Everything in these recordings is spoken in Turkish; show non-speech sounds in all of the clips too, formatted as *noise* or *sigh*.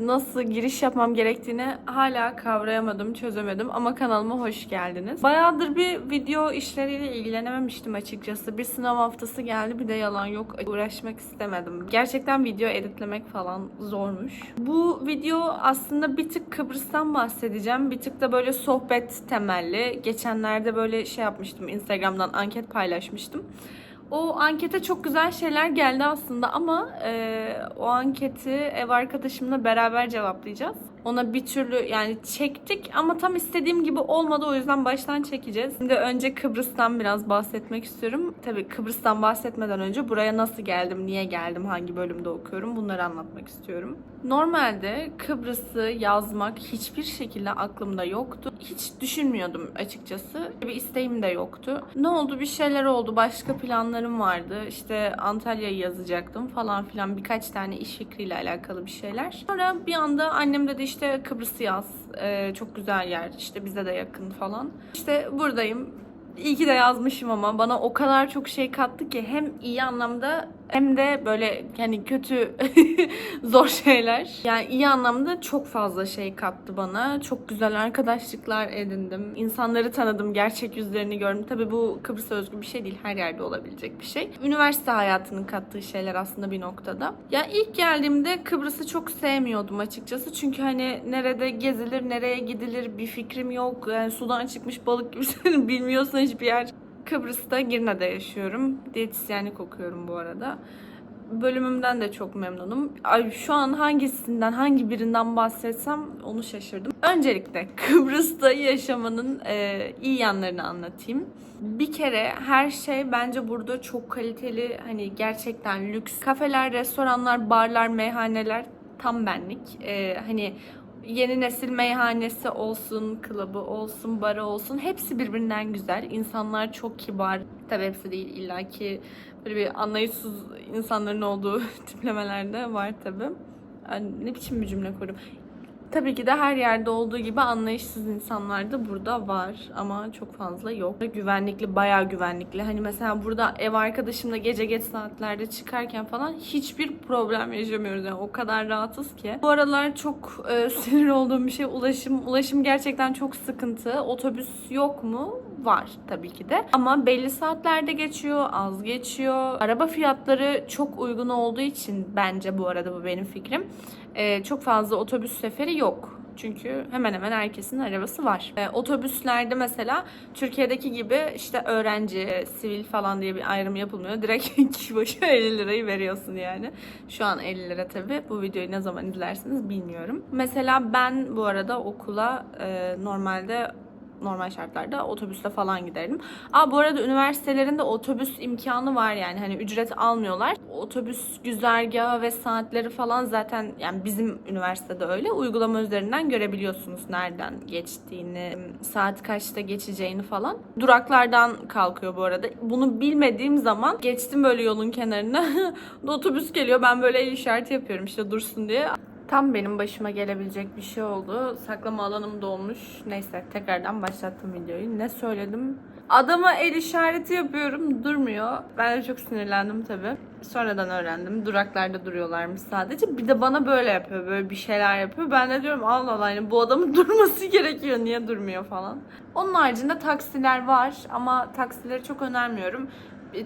nasıl giriş yapmam gerektiğini hala kavrayamadım, çözemedim ama kanalıma hoş geldiniz. Bayağıdır bir video işleriyle ilgilenememiştim açıkçası. Bir sınav haftası geldi bir de yalan yok. Uğraşmak istemedim. Gerçekten video editlemek falan zormuş. Bu video aslında bir tık Kıbrıs'tan bahsedeceğim. Bir tık da böyle sohbet temelli. Geçenlerde böyle şey yapmıştım. Instagram'dan anket paylaşmıştım. O ankete çok güzel şeyler geldi aslında ama e, o anketi ev arkadaşımla beraber cevaplayacağız. Ona bir türlü yani çektik ama tam istediğim gibi olmadı o yüzden baştan çekeceğiz. Şimdi önce Kıbrıs'tan biraz bahsetmek istiyorum. Tabii Kıbrıs'tan bahsetmeden önce buraya nasıl geldim, niye geldim, hangi bölümde okuyorum bunları anlatmak istiyorum. Normalde Kıbrıs'ı yazmak hiçbir şekilde aklımda yoktu. Hiç düşünmüyordum açıkçası. Bir isteğim de yoktu. Ne oldu? Bir şeyler oldu. Başka planlarım vardı. İşte Antalya'yı yazacaktım falan filan. Birkaç tane iş fikriyle alakalı bir şeyler. Sonra bir anda annem dedi işte Kıbrıs'ı yaz. Ee, çok güzel yer. İşte bize de yakın falan. İşte buradayım. İyi ki de yazmışım ama bana o kadar çok şey kattı ki hem iyi anlamda hem de böyle yani kötü *laughs* zor şeyler. Yani iyi anlamda çok fazla şey kattı bana. Çok güzel arkadaşlıklar edindim. İnsanları tanıdım, gerçek yüzlerini gördüm. Tabii bu Kıbrıs'a özgü bir şey değil. Her yerde olabilecek bir şey. Üniversite hayatının kattığı şeyler aslında bir noktada. Ya ilk geldiğimde Kıbrıs'ı çok sevmiyordum açıkçası. Çünkü hani nerede gezilir, nereye gidilir bir fikrim yok. Yani sudan çıkmış balık gibi *laughs* bilmiyorsan hiçbir yer. Kıbrıs'ta Girne'de yaşıyorum. Diyetisyenlik okuyorum bu arada. Bölümümden de çok memnunum. Ay şu an hangisinden, hangi birinden bahsetsem onu şaşırdım. Öncelikle *laughs* Kıbrıs'ta yaşamanın e, iyi yanlarını anlatayım. Bir kere her şey bence burada çok kaliteli, hani gerçekten lüks. Kafeler, restoranlar, barlar, meyhaneler tam benlik. E, hani yeni nesil meyhanesi olsun, klubı olsun, barı olsun hepsi birbirinden güzel. İnsanlar çok kibar. Tabii hepsi değil illaki böyle bir anlayışsız insanların olduğu *laughs* tiplemelerde var tabii. Yani ne biçim bir cümle kurdum. Tabii ki de her yerde olduğu gibi anlayışsız insanlar da burada var ama çok fazla yok. Güvenlikli, bayağı güvenlikli. Hani mesela burada ev arkadaşımla gece geç saatlerde çıkarken falan hiçbir problem yaşamıyoruz. Yani o kadar rahatız ki. Bu aralar çok e, *laughs* sinir olduğum bir şey ulaşım. Ulaşım gerçekten çok sıkıntı. Otobüs yok mu? Var tabii ki de. Ama belli saatlerde geçiyor, az geçiyor. Araba fiyatları çok uygun olduğu için bence bu arada bu benim fikrim. e, çok fazla otobüs seferi yok. Çünkü hemen hemen herkesin arabası var. E, otobüslerde mesela Türkiye'deki gibi işte öğrenci, sivil falan diye bir ayrım yapılmıyor. Direkt *laughs* kişi başı 50 lirayı veriyorsun yani. Şu an 50 lira tabii. Bu videoyu ne zaman izlersiniz bilmiyorum. Mesela ben bu arada okula e, normalde normal şartlarda otobüste falan giderdim. Aa bu arada üniversitelerinde otobüs imkanı var yani hani ücret almıyorlar. Otobüs güzergahı ve saatleri falan zaten yani bizim üniversitede öyle uygulama üzerinden görebiliyorsunuz nereden geçtiğini, saat kaçta geçeceğini falan. Duraklardan kalkıyor bu arada. Bunu bilmediğim zaman geçtim böyle yolun kenarına. *laughs* otobüs geliyor ben böyle el işareti yapıyorum işte dursun diye. Tam benim başıma gelebilecek bir şey oldu. Saklama alanım dolmuş. Neyse tekrardan başlattım videoyu. Ne söyledim? Adama el işareti yapıyorum. Durmuyor. Ben de çok sinirlendim tabii. Sonradan öğrendim. Duraklarda duruyorlarmış sadece. Bir de bana böyle yapıyor. Böyle bir şeyler yapıyor. Ben de diyorum Allah Allah yani bu adamın *laughs* durması gerekiyor. Niye durmuyor falan. Onun haricinde taksiler var. Ama taksileri çok önermiyorum.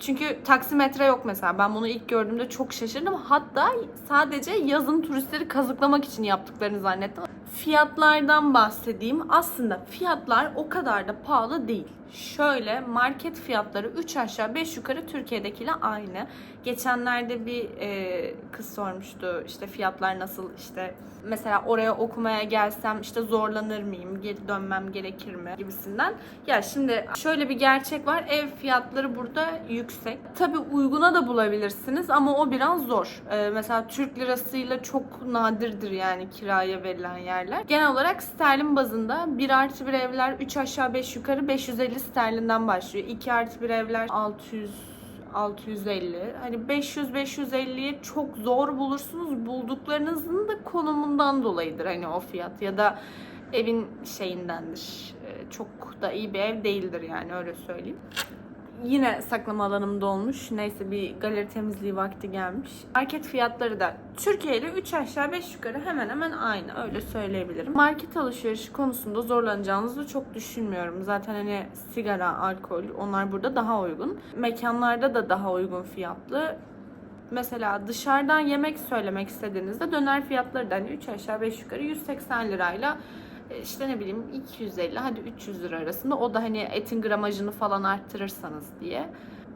Çünkü taksimetre yok mesela. Ben bunu ilk gördüğümde çok şaşırdım. Hatta sadece yazın turistleri kazıklamak için yaptıklarını zannettim. Fiyatlardan bahsedeyim. Aslında fiyatlar o kadar da pahalı değil. Şöyle market fiyatları 3 aşağı 5 yukarı Türkiye'dekiyle aynı. Geçenlerde bir e, kız sormuştu işte fiyatlar nasıl işte mesela oraya okumaya gelsem işte zorlanır mıyım geri dönmem gerekir mi gibisinden. Ya şimdi şöyle bir gerçek var ev fiyatları burada yüksek. Tabi uyguna da bulabilirsiniz ama o biraz zor. E, mesela Türk lirasıyla çok nadirdir yani kiraya verilen yerler. Genel olarak sterlin bazında 1 artı 1 evler 3 aşağı 5 yukarı 550 sterlinden başlıyor. 2 artı 1 evler 600 650. Hani 500-550'ye çok zor bulursunuz. Bulduklarınızın da konumundan dolayıdır hani o fiyat ya da evin şeyindendir. Ee, Çok da iyi bir ev değildir yani öyle söyleyeyim. Yine saklama alanım dolmuş. Neyse bir galeri temizliği vakti gelmiş. Market fiyatları da Türkiye ile 3 aşağı 5 yukarı hemen hemen aynı. Öyle söyleyebilirim. Market alışverişi konusunda zorlanacağınızı çok düşünmüyorum. Zaten hani sigara, alkol onlar burada daha uygun. Mekanlarda da daha uygun fiyatlı. Mesela dışarıdan yemek söylemek istediğinizde döner fiyatları da hani 3 aşağı 5 yukarı 180 lirayla işte ne bileyim 250 hadi 300 lira arasında. O da hani etin gramajını falan arttırırsanız diye.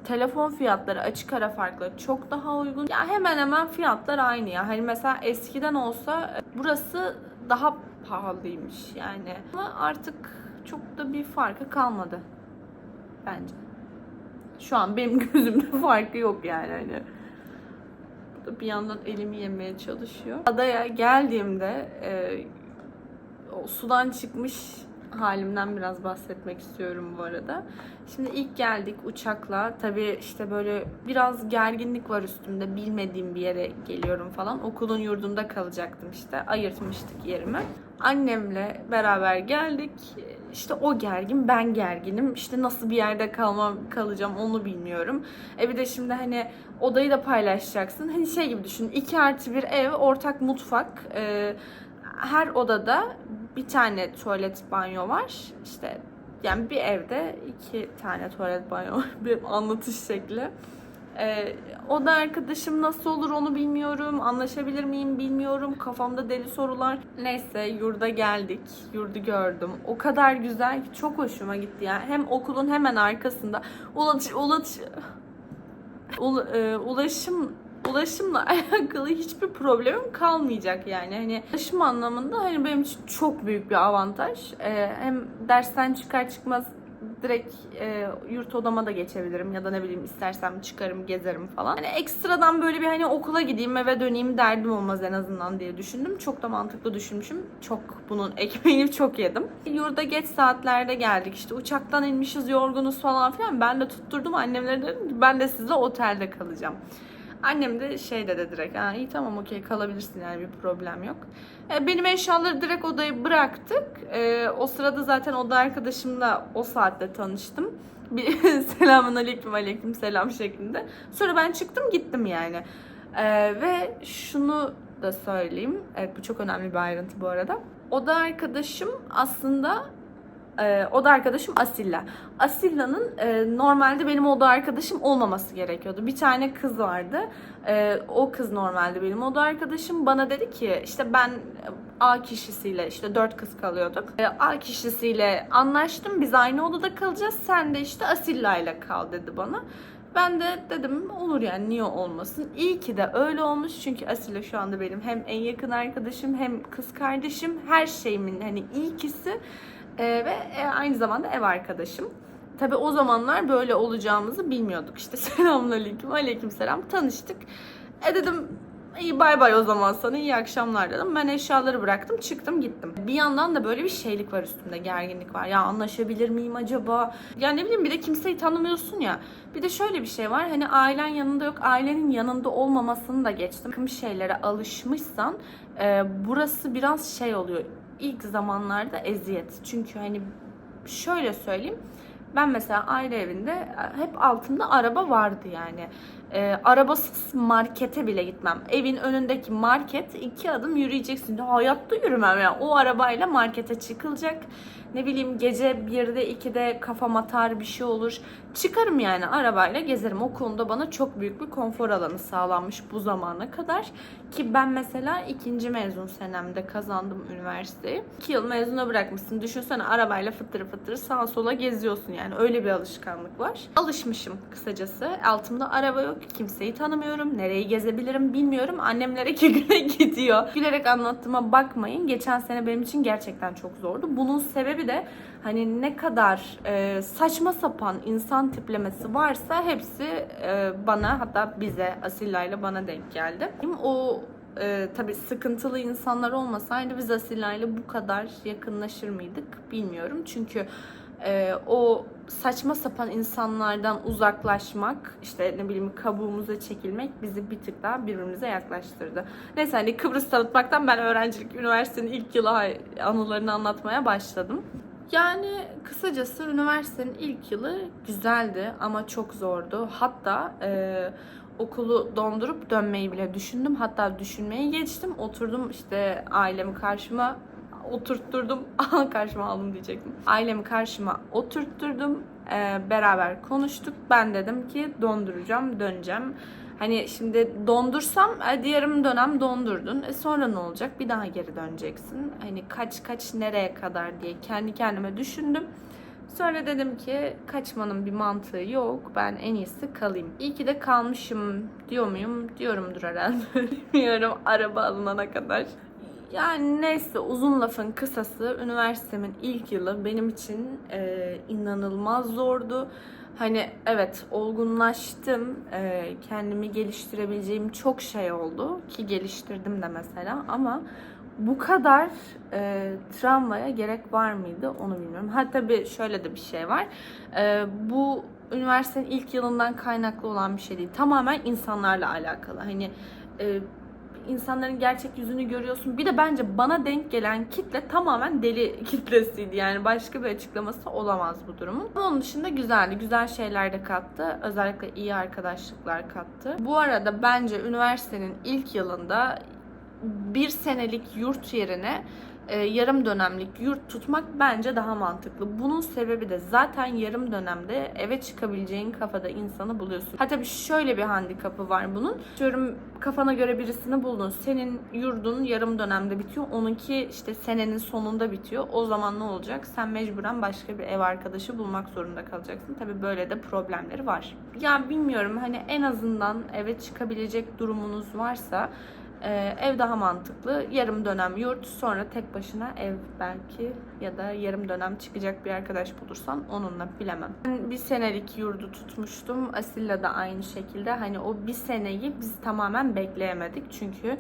Telefon fiyatları açık ara farklı çok daha uygun. Ya hemen hemen fiyatlar aynı ya. Hani mesela eskiden olsa e, burası daha pahalıymış yani. Ama artık çok da bir farkı kalmadı bence. Şu an benim *laughs* gözümde farkı yok yani hani. Bir yandan elimi yemeye çalışıyor. Adaya geldiğimde e, sudan çıkmış halimden biraz bahsetmek istiyorum bu arada. Şimdi ilk geldik uçakla. Tabii işte böyle biraz gerginlik var üstümde. Bilmediğim bir yere geliyorum falan. Okulun yurdunda kalacaktım işte. Ayırtmıştık yerimi. Annemle beraber geldik. İşte o gergin, ben gerginim. İşte nasıl bir yerde kalmam, kalacağım onu bilmiyorum. E bir de şimdi hani odayı da paylaşacaksın. Hani şey gibi düşün. 2 artı bir ev, ortak mutfak. Ee, her odada bir tane tuvalet banyo var. İşte yani bir evde iki tane tuvalet banyo var. *laughs* Benim anlatış şekli. Ee, o da arkadaşım nasıl olur onu bilmiyorum. Anlaşabilir miyim bilmiyorum. Kafamda deli sorular. Neyse yurda geldik. Yurdu gördüm. O kadar güzel ki çok hoşuma gitti ya. Hem okulun hemen arkasında. Ulaş, ulaş, ul- e, ulaşım ulaşımla *laughs* alakalı hiçbir problemim kalmayacak yani. Hani ulaşım anlamında hani benim için çok büyük bir avantaj. Ee, hem dersten çıkar çıkmaz direkt e, yurt odama da geçebilirim ya da ne bileyim istersem çıkarım gezerim falan. Hani ekstradan böyle bir hani okula gideyim eve döneyim derdim olmaz en azından diye düşündüm. Çok da mantıklı düşünmüşüm. Çok bunun *laughs* ekmeğini çok yedim. Yurda geç saatlerde geldik işte uçaktan inmişiz yorgunuz falan filan. Ben de tutturdum annemlere dedim ben de sizle otelde kalacağım. Annem de şey dedi direkt. Ha, iyi tamam okey kalabilirsin yani bir problem yok. E, benim eşyaları direkt odaya bıraktık. E, o sırada zaten oda arkadaşımla o saatte tanıştım. *laughs* Bir selamun aleyküm aleyküm selam şeklinde. Sonra ben çıktım gittim yani. E, ve şunu da söyleyeyim. Evet bu çok önemli bir ayrıntı bu arada. Oda arkadaşım aslında ee, oda arkadaşım Asilla. Asilla'nın e, normalde benim oda arkadaşım olmaması gerekiyordu. Bir tane kız vardı. Ee, o kız normalde benim oda arkadaşım. Bana dedi ki işte ben A kişisiyle işte dört kız kalıyorduk. Ee, A kişisiyle anlaştım. Biz aynı odada kalacağız. Sen de işte Asilla ile kal dedi bana. Ben de dedim olur yani niye olmasın. İyi ki de öyle olmuş çünkü Asile şu anda benim hem en yakın arkadaşım hem kız kardeşim her şeyimin hani iyi ikisi. Ee, ve e, aynı zamanda ev arkadaşım. Tabi o zamanlar böyle olacağımızı bilmiyorduk. İşte *laughs* selamünaleyküm, aleykümselam tanıştık. E dedim iyi bay bay o zaman sana iyi akşamlar dedim. Ben eşyaları bıraktım çıktım gittim. Bir yandan da böyle bir şeylik var üstümde gerginlik var. Ya anlaşabilir miyim acaba? Ya ne bileyim bir de kimseyi tanımıyorsun ya. Bir de şöyle bir şey var hani ailen yanında yok ailenin yanında olmamasını da geçtim. Takım şeylere alışmışsan e, burası biraz şey oluyor. İlk zamanlarda eziyet. Çünkü hani şöyle söyleyeyim. Ben mesela aile evinde e, hep altında araba vardı yani. Ee, arabasız markete bile gitmem. Evin önündeki market iki adım yürüyeceksin. Hayatta yürümem yani. O arabayla markete çıkılacak. Ne bileyim gece 1'de 2'de kafam atar bir şey olur. Çıkarım yani arabayla gezerim. O konuda bana çok büyük bir konfor alanı sağlanmış bu zamana kadar. Ki ben mesela ikinci mezun senemde kazandım üniversiteyi. 2 yıl mezuna bırakmışsın. Düşünsene arabayla fıttırı fıttırı sağa sola geziyorsun yani. Öyle bir alışkanlık var. Alışmışım kısacası. Altımda araba yok. Kimseyi tanımıyorum. Nereyi gezebilirim bilmiyorum. Annemlere iki güne *laughs* gidiyor. Gülerek anlattığıma bakmayın. Geçen sene benim için gerçekten çok zordu. Bunun sebebi de hani ne kadar e, saçma sapan insan tiplemesi varsa hepsi e, bana hatta bize Asilla ile bana denk geldi. O e, tabii sıkıntılı insanlar olmasaydı biz Asilla ile bu kadar yakınlaşır mıydık bilmiyorum. Çünkü e, o saçma sapan insanlardan uzaklaşmak, işte ne bileyim kabuğumuza çekilmek bizi bir tık daha birbirimize yaklaştırdı. Neyse hani Kıbrıs tanıtmaktan ben öğrencilik, üniversitenin ilk yılı anılarını anlatmaya başladım. Yani kısacası üniversitenin ilk yılı güzeldi ama çok zordu. Hatta e, okulu dondurup dönmeyi bile düşündüm. Hatta düşünmeye geçtim. Oturdum işte ailemi karşıma oturtturdum. *laughs* karşıma aldım diyecektim. Ailemi karşıma oturtturdum. E, beraber konuştuk. Ben dedim ki donduracağım, döneceğim. Hani şimdi dondursam hadi yarım dönem dondurdun. E sonra ne olacak? Bir daha geri döneceksin. Hani kaç kaç nereye kadar diye kendi kendime düşündüm. Sonra dedim ki kaçmanın bir mantığı yok. Ben en iyisi kalayım. İyi ki de kalmışım diyor muyum? Diyorumdur herhalde. *laughs* Bilmiyorum araba alınana kadar. Yani neyse uzun lafın kısası üniversitemin ilk yılı benim için e, inanılmaz zordu. Hani evet olgunlaştım, e, kendimi geliştirebileceğim çok şey oldu ki geliştirdim de mesela ama bu kadar e, travmaya gerek var mıydı onu bilmiyorum. Ha tabii şöyle de bir şey var. E, bu üniversitenin ilk yılından kaynaklı olan bir şey değil. Tamamen insanlarla alakalı. Hani e, insanların gerçek yüzünü görüyorsun. Bir de bence bana denk gelen kitle tamamen deli *laughs* kitlesiydi. Yani başka bir açıklaması olamaz bu durumun. Onun dışında güzeldi. Güzel şeyler de kattı. Özellikle iyi arkadaşlıklar kattı. Bu arada bence üniversitenin ilk yılında bir senelik yurt yerine e, yarım dönemlik yurt tutmak bence daha mantıklı. Bunun sebebi de zaten yarım dönemde eve çıkabileceğin kafada insanı buluyorsun. Ha tabii şöyle bir handikapı var bunun. Diyorum kafana göre birisini buldun. Senin yurdun yarım dönemde bitiyor. Onunki işte senenin sonunda bitiyor. O zaman ne olacak? Sen mecburen başka bir ev arkadaşı bulmak zorunda kalacaksın. Tabii böyle de problemleri var. Ya bilmiyorum hani en azından eve çıkabilecek durumunuz varsa ee, ev daha mantıklı. Yarım dönem yurt, sonra tek başına ev belki ya da yarım dönem çıkacak bir arkadaş bulursan onunla bilemem. Ben bir senelik yurdu tutmuştum. Asilla da aynı şekilde. Hani o bir seneyi biz tamamen bekleyemedik. Çünkü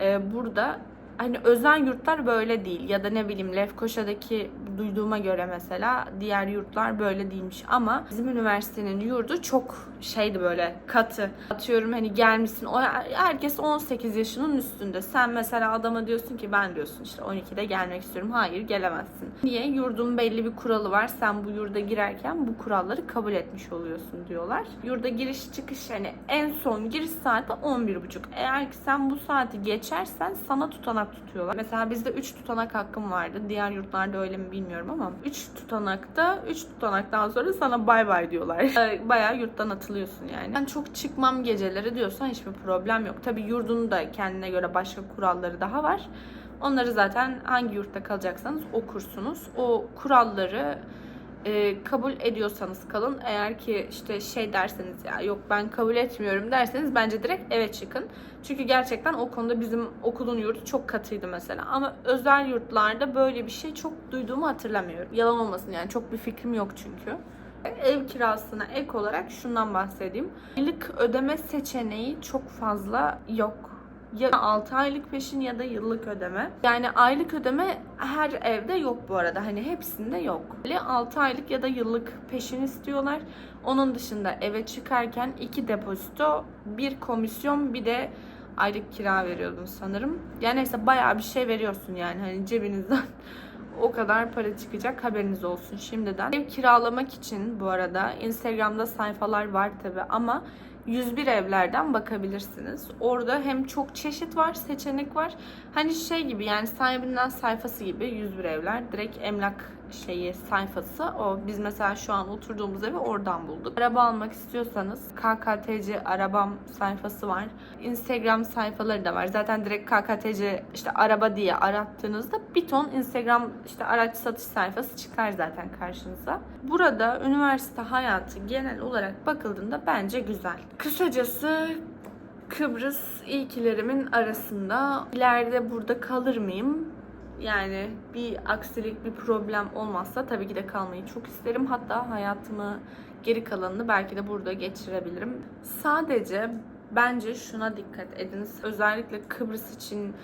e, burada hani özel yurtlar böyle değil ya da ne bileyim Lefkoşa'daki duyduğuma göre mesela diğer yurtlar böyle değilmiş ama bizim üniversitenin yurdu çok şeydi böyle katı. Atıyorum hani gelmişsin o herkes 18 yaşının üstünde. Sen mesela adama diyorsun ki ben diyorsun işte 12'de gelmek istiyorum. Hayır gelemezsin. Niye? Yurdun belli bir kuralı var. Sen bu yurda girerken bu kuralları kabul etmiş oluyorsun diyorlar. Yurda giriş çıkış hani en son giriş saati 11.30. Eğer ki sen bu saati geçersen sana tutanak tutuyorlar. Mesela bizde 3 tutanak hakkım vardı. Diğer yurtlarda öyle mi bilmiyorum ama 3 tutanakta 3 tutanaktan sonra sana bay bay diyorlar. *laughs* Bayağı yurttan atılıyorsun yani. Ben çok çıkmam geceleri diyorsan hiçbir problem yok. Tabii yurdun da kendine göre başka kuralları daha var. Onları zaten hangi yurtta kalacaksanız okursunuz. O kuralları e, kabul ediyorsanız kalın. Eğer ki işte şey derseniz ya yok ben kabul etmiyorum derseniz bence direkt eve çıkın. Çünkü gerçekten o konuda bizim okulun yurdu çok katıydı mesela. Ama özel yurtlarda böyle bir şey çok duyduğumu hatırlamıyorum. Yalan olmasın yani çok bir fikrim yok çünkü. Ev kirasına ek olarak şundan bahsedeyim. Aylık ödeme seçeneği çok fazla yok ya 6 aylık peşin ya da yıllık ödeme. Yani aylık ödeme her evde yok bu arada. Hani hepsinde yok. 6 aylık ya da yıllık peşin istiyorlar. Onun dışında eve çıkarken iki depozito, bir komisyon, bir de aylık kira veriyordun sanırım. Yani neyse bayağı bir şey veriyorsun yani hani cebinizden *laughs* o kadar para çıkacak haberiniz olsun şimdiden. Ev kiralamak için bu arada Instagram'da sayfalar var tabi ama 101 evlerden bakabilirsiniz. Orada hem çok çeşit var, seçenek var. Hani şey gibi yani sahibinden sayfası gibi 101 evler. Direkt emlak şeyi sayfası o. Biz mesela şu an oturduğumuz evi oradan bulduk. Araba almak istiyorsanız KKTC arabam sayfası var. Instagram sayfaları da var. Zaten direkt KKTC işte araba diye arattığınızda bir ton Instagram işte araç satış sayfası çıkar zaten karşınıza. Burada üniversite hayatı genel olarak bakıldığında bence güzel. Kısacası Kıbrıs ilkilerimin arasında ileride burada kalır mıyım? Yani bir aksilik, bir problem olmazsa tabii ki de kalmayı çok isterim. Hatta hayatımı geri kalanını belki de burada geçirebilirim. Sadece bence şuna dikkat ediniz. Özellikle Kıbrıs için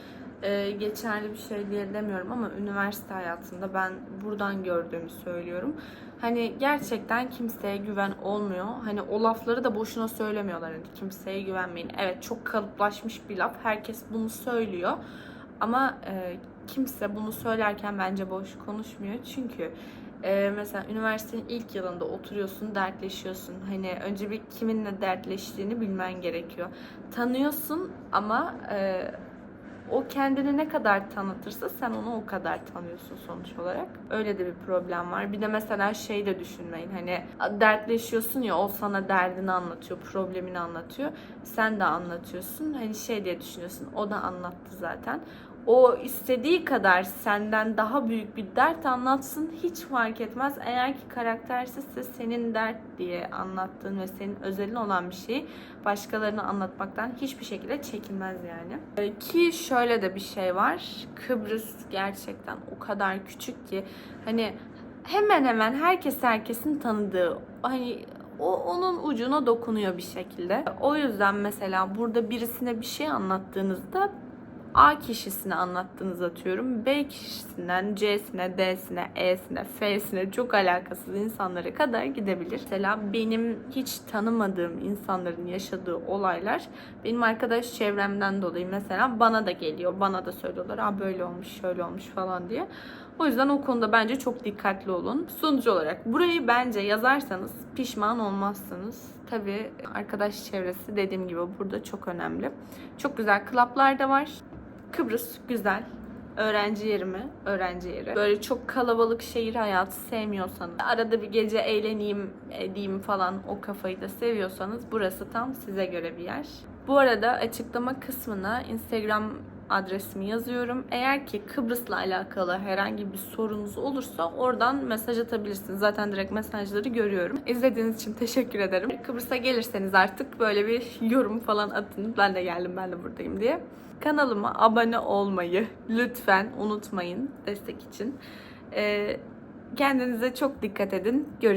e, geçerli bir şey diye demiyorum ama üniversite hayatında ben buradan gördüğümü söylüyorum. Hani gerçekten kimseye güven olmuyor. Hani o lafları da boşuna söylemiyorlar. Hani kimseye güvenmeyin. Evet çok kalıplaşmış bir laf. Herkes bunu söylüyor. Ama e, kimse bunu söylerken bence boş konuşmuyor. Çünkü e, mesela üniversitenin ilk yılında oturuyorsun, dertleşiyorsun. Hani önce bir kiminle dertleştiğini bilmen gerekiyor. Tanıyorsun ama e, o kendini ne kadar tanıtırsa sen onu o kadar tanıyorsun sonuç olarak. Öyle de bir problem var. Bir de mesela şey de düşünmeyin. Hani dertleşiyorsun ya o sana derdini anlatıyor, problemini anlatıyor. Sen de anlatıyorsun. Hani şey diye düşünüyorsun. O da anlattı zaten. O istediği kadar senden daha büyük bir dert anlatsın hiç fark etmez. Eğer ki karaktersizse senin dert diye anlattığın ve senin özelin olan bir şeyi başkalarına anlatmaktan hiçbir şekilde çekinmez yani. Ee, Ki şöyle de bir şey var. Kıbrıs gerçekten o kadar küçük ki hani hemen hemen herkes herkesin tanıdığı hani o onun ucuna dokunuyor bir şekilde. O yüzden mesela burada birisine bir şey anlattığınızda A kişisine anlattığınızı atıyorum. B kişisinden C'sine, D'sine, E'sine, F'sine çok alakasız insanlara kadar gidebilir. Mesela benim hiç tanımadığım insanların yaşadığı olaylar benim arkadaş çevremden dolayı mesela bana da geliyor. Bana da söylüyorlar. Aa böyle olmuş, şöyle olmuş falan diye. O yüzden o konuda bence çok dikkatli olun. Sonuç olarak burayı bence yazarsanız pişman olmazsınız. Tabii arkadaş çevresi dediğim gibi burada çok önemli. Çok güzel klaplar da var. Kıbrıs güzel. Öğrenci yeri mi? Öğrenci yeri. Böyle çok kalabalık şehir hayatı sevmiyorsanız, arada bir gece eğleneyim edeyim falan o kafayı da seviyorsanız burası tam size göre bir yer. Bu arada açıklama kısmına Instagram adresimi yazıyorum. Eğer ki Kıbrıs'la alakalı herhangi bir sorunuz olursa oradan mesaj atabilirsiniz. Zaten direkt mesajları görüyorum. İzlediğiniz için teşekkür ederim. Kıbrıs'a gelirseniz artık böyle bir yorum falan atın. Ben de geldim, ben de buradayım diye. Kanalıma abone olmayı lütfen unutmayın destek için. Ee, kendinize çok dikkat edin. Görüşürüz.